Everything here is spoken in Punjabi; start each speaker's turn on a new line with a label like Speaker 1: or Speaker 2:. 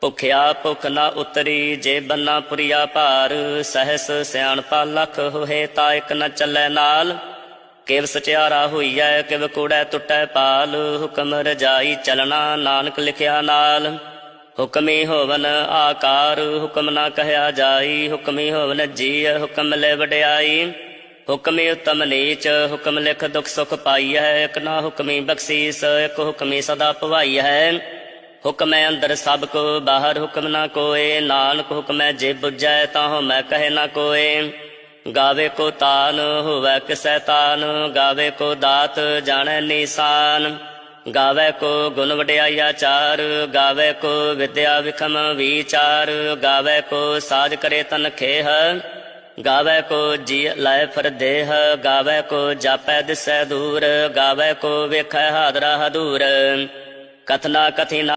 Speaker 1: ਭੁਖਿਆ ਭੁਖ ਨਾ ਉਤਰੀ, ਜੇ ਬੰਨਾ ਪੁਰੀਆ ਭਾਰ, ਸਹਸ ਸਿਆਣਪਾ ਲਖ ਹੋਏ ਤਾ ਇਕ ਨ ਚੱਲੈ ਨਾਲ। ਕਿਵ ਸਚਿਆਰਾ ਹੋਈਐ, ਕਿਵ ਕੂੜੈ ਟੁੱਟੈ ਪਾਲ। ਹੁਕਮ ਰਜਾਈ ਚਲਣਾ, ਨਾਨਕ ਲਿਖਿਆ ਨਾਲ। ਹੁਕਮੀ ਹੋਵਨ ਆਕਾਰ, ਹੁਕਮ ਨਾ ਕਹਿਆ ਜਾਈ। ਹੁਕਮੀ ਹੋਵਨ ਜੀ ਹੁਕਮ ਲੈ ਵਡਿਆਈ। ਹੁਕਮੀ ਉਤਮ ਨੀਚ, ਹੁਕਮ ਲਿਖ ਦੁਖ ਸੁਖ ਪਾਈਐ। ਇਕ ਨਾ ਹੁਕਮੀ ਬਖਸ਼ੀਸ, ਇਕ ਹੁਕਮੀ ਸਦਾ ਭਵਾਈ ਹੈ ਹੁਕਮੈ ਅੰਦਰ ਸਭ ਕੋ, ਬਾਹਰ ਹੁਕਮ ਨਾ ਕੋਏ। ਨਾਨਕ ਹੁਕਮੈ ਜੇ ਬੁਝੈ ਤਾਂ ਮੈਂ ਕਹੇ ਨਾ ਕੋਏ। ਗਾਵੇ ਕੋ ਤਾਨ, ਹੋਵੇ ਕਿਸੈ ਤਾਨ। ਗਾਵੇ ਕੋ ਦਾਤ, ਜਾਣੈ ਨੀਸਾਨ। ਗਾਵੇ ਕੋ ਗੁਣ ਵਡਿਆਈ ਆਚਾਰ। ਗਾਵੇ ਕੋ ਵਿਦਿਆ ਵਿਖਮ ਵਿਚਾਰ। ਗਾਵੇ ਕੋ ਸਾਜ ਕਰੇ ਤਨ ਖੇਹ। ਗਾਵੇ ਕੋ ਜੀ ਲੈ ਫਰਦੇਹ ਗਾਵੇ ਕੋ ਜਾਪੈ ਦਿਸੈ ਦੂਰ। ਗਾਵੇ ਕੋ ਵੇਖੈ ਹਾਦਰਾ ਹਦੂਰ। ਕਥਨਾ ਕਥਿਨਾ